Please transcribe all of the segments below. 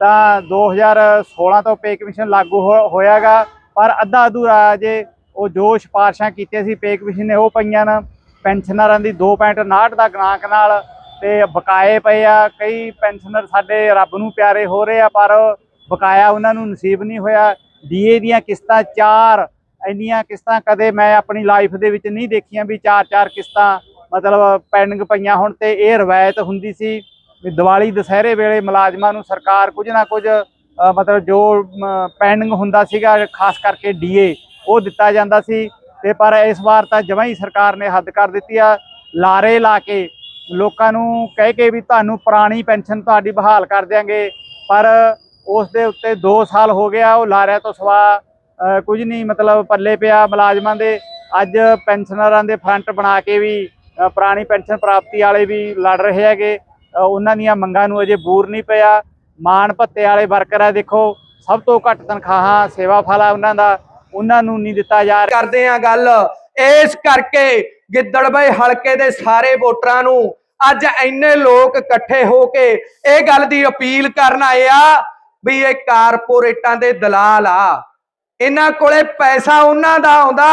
ਤਾਂ 2016 ਤੋਂ pay commission ਲਾਗੂ ਹੋ- ਹੋਇਆਗਾ, ਪਰ ਅੱਧਾ ਅਧੂਰਾ ਜੇ ਉਹ ਜੋ ਸਿਫਾਰਸ਼ਾਂ ਕੀਤੀਆਂ ਸੀ, ਪੇ ਕਮਿਸ਼ਨ ਨੇ ਉਹ ਪਈਆਂ ਨਾ। ਪੈਨਸ਼ਨਰਾਂ ਦੀ 2.59 ਦਾ ਗਣਾਂਕ ਨਾਲ ਤੇ ਬਕਾਏ ਪਏ ਆ। ਕਈ ਪੈਨਸ਼ਨਰ ਸਾਡੇ ਰੱਬ ਨੂੰ ਪਿਆਰੇ ਹੋ ਰਹੇ ਆ, ਪਰ ਬਕਾਇਆ ਉਹਨਾਂ ਨੂੰ ਨਸੀਬ ਨਹੀਂ ਹੋਇਆ। ਡੀਏ ਦੀਆਂ ਕਿਸ਼ਤਾਂ ਚਾਰ, ਇੰਨੀਆਂ ਕਿਸ਼ਤਾਂ ਕਦੇ ਮੈਂ ਆਪਣੀ ਲਾਈਫ ਦੇ ਵਿੱਚ ਨਹੀਂ ਦੇਖੀਆਂ ਵੀ ਚਾਰ ਚਾਰ ਕਿਸ਼ਤਾਂ, ਮਤਲਬ ਪੈਂਡਿੰਗ ਪਈਆਂ ਹੁਣ ਤੇ ਇਹ ਰਵਾਇਤ ਹੁੰਦੀ ਸੀ। ਵੀ ਦੀਵਾਲੀ ਦੁਸਹਿਰੇ ਵੇਲੇ ਮੁਲਾਜ਼ਮਾਂ ਨੂੰ ਸਰਕਾਰ ਕੁਝ ਨਾ ਕੁਝ ਮਤਲਬ ਜੋ ਪੈਂਡਿੰਗ ਹੁੰਦਾ ਸੀਗਾ, ਖਾਸ ਕਰਕੇ ਡੀਏ, ਉਹ ਦਿੱਤਾ ਜਾਂਦਾ ਸੀ। ਤੇ ਪਰ ਇਸ ਵਾਰ ਤਾਂ ਜਮਾਂ ਹੀ ਸਰਕਾਰ ਨੇ ਹੱਦ ਕਰ ਦਿੱਤੀ ਆ, ਲਾਰੇ ਲਾ ਕੇ ਲੋਕਾਂ ਨੂੰ ਕਹਿ ਕੇ ਵੀ ਤੁਹਾਨੂੰ ਪੁਰਾਣੀ ਪੈਨਸ਼ਨ ਤੁਹਾਡੀ ਬਹਾਲ ਕਰ ਦਿਆਂਗੇ। ਪਰ ਉਸ ਦੇ ਉੱਤੇ 2 ਸਾਲ ਹੋ ਗਿਆ, ਉਹ ਲਾਰਿਆਂ ਤੋਂ ਸਵਾ ਕੁਝ ਨਹੀਂ ਮਤਲਬ ਪੱਲੇ ਪਿਆ ਮੁਲਾਜ਼ਮਾਂ ਦੇ। ਅੱਜ ਪੈਨਸ਼ਨਰਾਂ ਦੇ ਫਰੰਟ ਬਣਾ ਕੇ ਵੀ ਪੁਰਾਣੀ ਪੈਨਸ਼ਨ ਪ੍ਰਾਪਤੀ ਵਾਲੇ ਵੀ ਲੜ ਰਹੇ ਹੈਗੇ। ਉਹਨਾਂ ਦੀਆਂ ਮੰਗਾਂ ਨੂੰ ਅਜੇ ਬੂਰ ਨਹੀਂ ਪਿਆ। ਮਾਣ ਭੱਤੇ ਵਾਲੇ ਵਰਕਰ ਆ, ਦੇਖੋ, ਸਭ ਤੋਂ ਘੱਟ ਤਨਖਾਹਾਂ, ਸੇਵਾ ਫਲਾ ਉਹਨਾਂ ਦਾ, ਉਹਨਾਂ ਨੂੰ ਨਹੀਂ ਦਿੱਤਾ ਜਾ ਰਿਹਾ। ਕਰਦੇ ਆ ਗੱਲ। ਇਸ ਕਰਕੇ ਗਿੱਦੜਬਾਈ ਹਲਕੇ ਦੇ ਸਾਰੇ ਵੋਟਰਾਂ ਨੂੰ ਅੱਜ ਇੰਨੇ ਲੋਕ ਇਕੱਠੇ ਹੋ ਕੇ ਇਹ ਗੱਲ ਦੀ ਅਪੀਲ ਕਰਨ ਆਏ ਆ ਵੀ ਇਹ ਕਾਰਪੋਰੇਟਾਂ ਦੇ ਦਲਾਲ ਆ। ਇਹਨਾਂ ਕੋਲੇ ਪੈਸਾ ਉਹਨਾਂ ਦਾ ਆਉਂਦਾ।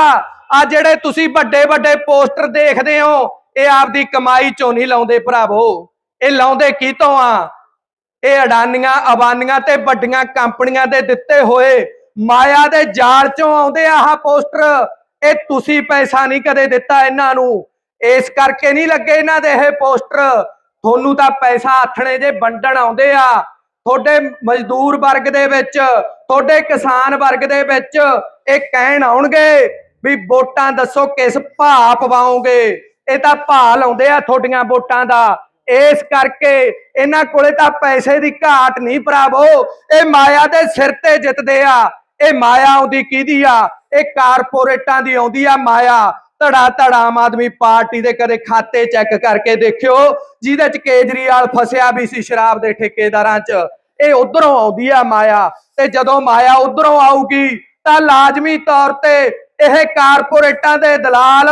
ਆ ਜਿਹੜੇ ਤੁਸੀਂ ਵੱਡੇ ਵੱਡੇ ਪੋਸਟਰ ਦੇਖਦੇ ਹੋ, ਇਹ ਆਪਦੀ ਕਮਾਈ ਚੋਂ ਨਹੀਂ ਲਾਉਂਦੇ ਭਰਾਵੋ। ਇਹ ਲਾਉਂਦੇ ਕੀ ਤੋਂ ਆ? ਇਹ ਅਡਾਨੀਆਂ, ਅਬਾਨੀਆਂ ਤੇ ਵੱਡੀਆਂ ਕੰਪਨੀਆਂ ਦੇ ਦਿੱਤੇ ਹੋਏ ਮਾਇਆ ਦੇ ਜਾਲ ਚੋਂ ਆਉਂਦੇ ਆ ਆਹ ਪੋਸਟਰ। ਇਹ ਤੁਸੀਂ ਪੈਸਾ ਨਹੀਂ ਕਦੇ ਦਿੱਤਾ ਇਹਨਾਂ ਨੂੰ। ਇਸ ਕਰਕੇ ਨਹੀਂ ਲੱਗੇ ਇਹਨਾਂ ਦੇ ਇਹ ਪੋਸਟਰ। ਤੁਹਾਨੂੰ ਤਾਂ ਪੈਸਾ ਆਥਣੇ ਜੇ ਵੰਡਣ ਆਉਂਦੇ ਆ। ਤੁਹਾਡੇ ਮਜ਼ਦੂਰ ਵਰਗ ਦੇ ਵਿੱਚ, ਤੁਹਾਡੇ ਕਿਸਾਨ ਵਰਗ ਦੇ ਵਿੱਚ ਇਹ ਕਹਿਣ ਆਉਣਗੇ ਵੀ ਵੋਟਾਂ ਦੱਸੋ ਕਿਸ ਭਾਅ ਪਵਾਓਗੇ। ਇਹ ਤਾਂ ਭਾਅ ਲਾਉਂਦੇ ਆ ਤੁਹਾਡੀਆਂ ਵੋਟਾਂ ਦਾ। ਇਸ ਕਰਕੇ ਇਹਨਾਂ ਕੋਲੇ ਤਾਂ ਪੈਸੇ ਦੀ ਘਾਟ ਨਹੀਂ ਭਰਾਵੋ। ਇਹ ਮਾਇਆ ਦੇ ਸਿਰ ਤੇ ਜਿੱਤਦੇ ਆ। ਇਹ ਮਾਇਆ ਆਉਂਦੀ ਕਿਹਦੀ ਆ? ਇਹ ਕਾਰਪੋਰੇਟਾਂ ਦੀ ਆਉਂਦੀ ਆ ਮਾਇਆ। ਧੜਾ ਧੜਾ ਆਮ ਆਦਮੀ ਪਾਰਟੀ ਦੇ ਕਦੇ ਖਾਤੇ ਚੈੱਕ ਕਰਕੇ ਦੇਖਿਓ, ਜਿਹਦੇ ਚ ਕੇਜਰੀਵਾਲ ਫਸਿਆ ਵੀ ਸੀ ਸ਼ਰਾਬ ਦੇ ਠੇਕੇਦਾਰਾਂ ਚ। ਇਹ ਉਧਰੋਂ ਆਉਂਦੀ ਆ ਮਾਇਆ। ਤੇ ਜਦੋਂ ਮਾਇਆ ਉਧਰੋਂ ਆਊਗੀ, ਤਾਂ ਲਾਜ਼ਮੀ ਤੌਰ ਤੇ ਇਹ ਕਾਰਪੋਰੇਟਾਂ ਦੇ ਦਲਾਲ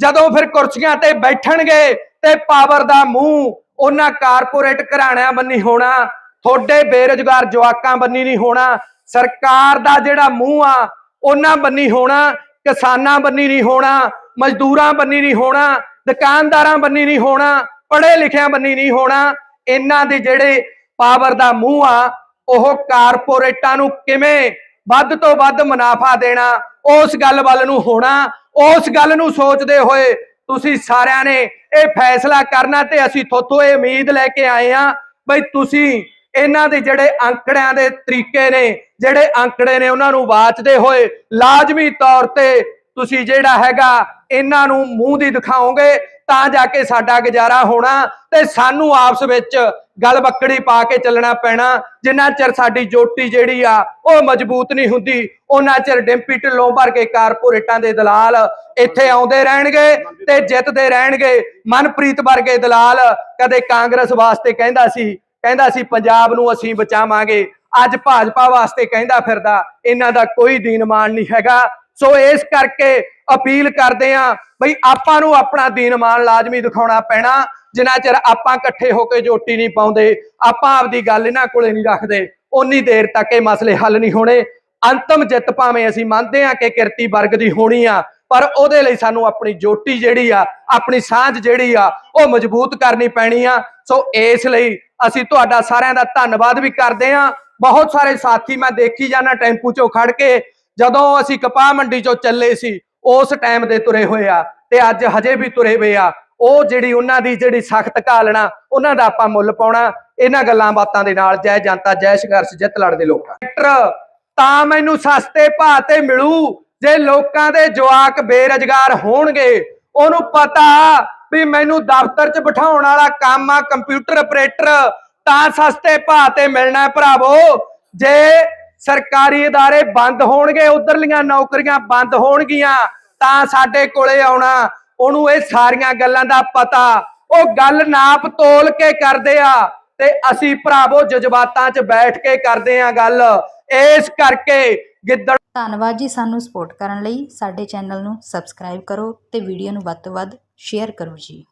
ਜਦੋਂ ਫਿਰ ਕੁਰਸੀਆਂ ਤੇ ਬੈਠਣਗੇ ਤੇ ਪਾਵਰ ਦਾ ਮੂੰਹ ਉਹਨਾਂ ਕਾਰਪੋਰੇਟ ਘਰਾਣਿਆਂ ਬੰਨੀ ਹੋਣਾ, ਤੁਹਾਡੇ ਬੇਰੁਜ਼ਗਾਰ ਜਵਾਕਾਂ ਬੰਨੀ ਨਹੀਂ ਹੋਣਾ, ਸਰਕਾਰ ਦਾ ਜਿਹੜਾ ਮੂੰਹ ਆ, ਉਹਨਾਂ ਬੰਨੀ ਹੋਣਾ, ਕਿਸਾਨਾਂ ਬੰਨੀ ਨਹੀਂ ਹੋਣਾ, ਮਜ਼ਦੂਰਾਂ ਬੰਨੀ ਨਹੀਂ ਹੋਣਾ, ਦੁਕਾਨਦਾਰਾਂ ਬੰਨੀ ਨਹੀਂ ਹੋਣਾ ਪੜ੍ਹੇ ਲਿਖਿਆਂ ਬੰਨੀ ਨਹੀਂ ਹੋਣਾ, ਇਹਨਾਂ ਦੇ ਜਿਹੜੇ ਪਾਵਰ ਦਾ ਮੂੰਹ ਆ, ਉਹ ਕਾਰਪੋਰੇਟਾਂ ਨੂੰ ਕਿਵੇਂ ਵੱਧ ਤੋਂ ਵੱਧ ਮੁਨਾਫਾ ਦੇਣਾ, ਉਸ ਗੱਲ ਵੱਲ ਨੂੰ ਹੋਣਾ, ਉਸ ਗੱਲ ਨੂੰ ਸੋਚਦੇ ਹੋਏ ਤੁਸੀਂ ਸਾਰਿਆਂ ਨੇ ਇਹ ਫੈਸਲਾ ਕਰਨਾ ਤੇ ਅਸੀਂ ਥੋਥੋਂ ਇਹ ਉਮੀਦ ਲੈ ਕੇ ਆਏ ਆ ਬਈ ਤੁਸੀਂ ਇਹਨਾਂ ਦੇ ਜਿਹੜੇ ਅੰਕੜਿਆਂ ਦੇ ਤਰੀਕੇ ਨੇ, ਜਿਹੜੇ ਅੰਕੜੇ ਨੇ ਉਹਨਾਂ ਨੂੰ ਵਾਚਦੇ ਹੋਏ ਲਾਜ਼ਮੀ ਤੌਰ ਤੇ ਤੁਸੀਂ ਜਿਹੜਾ ਹੈਗਾ ਇਹਨਾਂ ਨੂੰ ਮੂੰਹ ਦੀ ਦਿਖਾਓਗੇ ਤਾਂ ਜਾ ਕੇ ਸਾਡਾ ਗੁਜ਼ਾਰਾ ਹੋਣਾ ਤੇ ਸਾਨੂੰ ਆਪਸ ਵਿੱਚ ਗਲ ਬੱਕੜੀ ਪਾ ਕੇ ਚੱਲਣਾ ਪੈਣਾ। ਜਿੰਨਾ ਚਿਰ ਸਾਡੀ ਜੋਟੀ ਜਿਹੜੀ ਆ, ਉਹ ਮਜ਼ਬੂਤ ਨਹੀਂ ਹੁੰਦੀ, ਉਹਨਾਂ ਚਿਰ ਡਿੰਪੀ ਢਿੱਲੋਂ ਭਰ ਕੇ ਕਾਰਪੋਰੇਟਾਂ ਦੇ ਦਲਾਲ ਇੱਥੇ ਆਉਂਦੇ ਰਹਿਣਗੇ ਤੇ ਜਿੱਤਦੇ ਰਹਿਣਗੇ। ਮਨਪ੍ਰੀਤ ਵਰਗੇ ਦਲਾਲ ਕਦੇ ਕਾਂਗਰਸ ਵਾਸਤੇ ਕਹਿੰਦਾ ਸੀ ਕਹਿੰਦਾ ਸੀ, ਪੰਜਾਬ ਨੂੰ ਅਸੀਂ ਬਚਾਵਾਂਗੇ। ਅੱਜ ਭਾਜਪਾ ਵਾਸਤੇ ਕਹਿੰਦਾ ਫਿਰਦਾ, ਇਹਨਾਂ ਦਾ ਕੋਈ ਦੀਨਮਾਨ ਨਹੀਂ ਹੈਗਾ। ਸੋ ਇਸ ਕਰਕੇ ਅਪੀਲ ਕਰਦੇ ਆ ਬਈ ਆਪਾਂ ਨੂੰ ਆਪਣਾ ਦੀਨ ਮਾਨ ਲਾਜ਼ਮੀ ਦਿਖਾਉਣਾ ਪੈਣਾ। ਜਿੰਨਾ ਚਿਰ ਆਪਾਂ ਇਕੱਠੇ ਹੋ ਕੇ ਜੋਟੀ ਨਹੀਂ ਪਾਉਂਦੇ, ਆਪਾਂ ਆਪਦੀ ਗੱਲ ਇਹਨਾਂ ਕੋਲੇ ਨਹੀਂ ਰੱਖਦੇ। ਉਨੀ ਦੇਰ ਤੱਕ ਇਹ ਮਸਲੇ ਹੱਲ ਨਹੀਂ ਹੋਣੇ। ਅੰਤਮ ਜਿੱਤ ਭਾਵੇਂ ਅਸੀਂ ਮੰਨਦੇ ਆ ਕਿ ਕਿਰਤੀ ਵਰਗ ਦੀ ਹੋਣੀ ਆ, ਪਰ ਉਹਦੇ ਲਈ ਸਾਨੂੰ ਆਪਣੀ ਜੋਟੀ ਜਿਹੜੀ ਆ, ਆਪਣੀ ਸਾਂਝ ਜਿਹੜੀ ਆ, ਉਹ ਮਜ਼ਬੂਤ ਕਰਨੀ ਪੈਣੀ ਆ। ਸੋ ਇਸ ਲਈ ਅਸੀਂ ਤੁਹਾਡਾ ਸਾਰਿਆਂ ਦਾ ਧੰਨਵਾਦ ਵੀ ਕਰਦੇ ਆ ਬਹੁਤ ਸਾਰੇ ਸਾਥੀ ਮੈਂ ਦੇਖੀ ਜਾਣਾ ਟੈਂਪੂ 'ਚੋਂ ਖੜ ਕੇ ਜਦੋਂ ਅਸੀਂ ਕਪਾਹ ਮੰਡੀ 'ਚੋਂ ਚੱਲੇ ਸੀ, ਉਸ ਟਾਈਮ ਦੇ ਤੁਰੇ ਹੋਏ ਆ ਤੇ ਅੱਜ ਹਜੇ ਵੀ ਤੁਰੇ ਹੋਏ ਆ। ਉਹ ਜਿਹੜੀ ਉਹਨਾਂ ਦੀ ਜਿਹੜੀ ਸਖਤ ਘਾਲਣਾ, ਉਹਨਾਂ ਦਾ ਆਪਾਂ ਮੁੱਲ ਪਾਉਣਾ, ਇਹਨਾਂ ਗੱਲਾਂ ਬਾਤਾਂ ਦੇ ਨਾਲ ਜੈ ਜਨਤਾ, ਜੈ ਸੰਘਰਸ਼, ਜਿੱਤ ਲੜਦੇ ਲੋਕਾਂ। ਟਰੈਕਟਰ ਤਾਂ ਮੈਨੂੰ ਸਸਤੇ ਭਾਅ ਤੇ ਮਿਲੂ, ਜੇ ਲੋਕਾਂ ਦੇ ਜਵਾਕ ਬੇਰੁਜ਼ਗਾਰ ਹੋਣਗੇ। ਉਹਨੂੰ ਪਤਾ ਵੀ ਮੈਨੂੰ ਦਫ਼ਤਰ 'ਚ ਬਿਠਾਉਣ ਵਾਲਾ ਕੰਮ ਆ ਕੰਪਿਊਟਰ ਆਪਰੇਟਰ ਤਾਂ ਸਸਤੇ ਭਾਅ ਤੇ ਮਿਲਣਾ ਭਰਾਵੋ। ਜੇ ਸਰਕਾਰੀ ادارے ਬੰਦ ਹੋਣਗੇ ਉਧਰਲੀਆਂ ਨੌਕਰੀਆਂ ਬੰਦ ਹੋਣਗੀਆਂ ਤਾਂ ਸਾਡੇ ਕੋਲੇ ਆਉਣਾ ਉਹਨੂੰ ਇਹ ਸਾਰੀਆਂ ਗੱਲਾਂ ਦਾ ਪਤਾ ਉਹ ਗੱਲ ਨਾਪ ਤੋਲ ਕੇ ਕਰਦੇ ਆ ਤੇ ਅਸੀਂ ਭਰਾਵੋ ਜਜ਼ਬਾਤਾਂ 'ਚ ਬੈਠ ਕੇ ਕਰਦੇ ਆ ਗੱਲ ਇਸ ਕਰਕੇ ਗਿੱਦੜ ਧੰਨਵਾਦ ਜੀ ਸਾਨੂੰ ਸਪੋਰਟ ਕਰਨ ਲਈ ਸਾਡੇ ਚੈਨਲ ਨੂੰ ਸਬਸਕ੍ਰਾਈਬ ਕਰੋ ਤੇ ਵੀਡੀਓ ਨੂੰ ਵੱਧ ਤੋਂ ਵੱਧ ਸ਼ੇਅਰ ਕਰੋ ਜੀ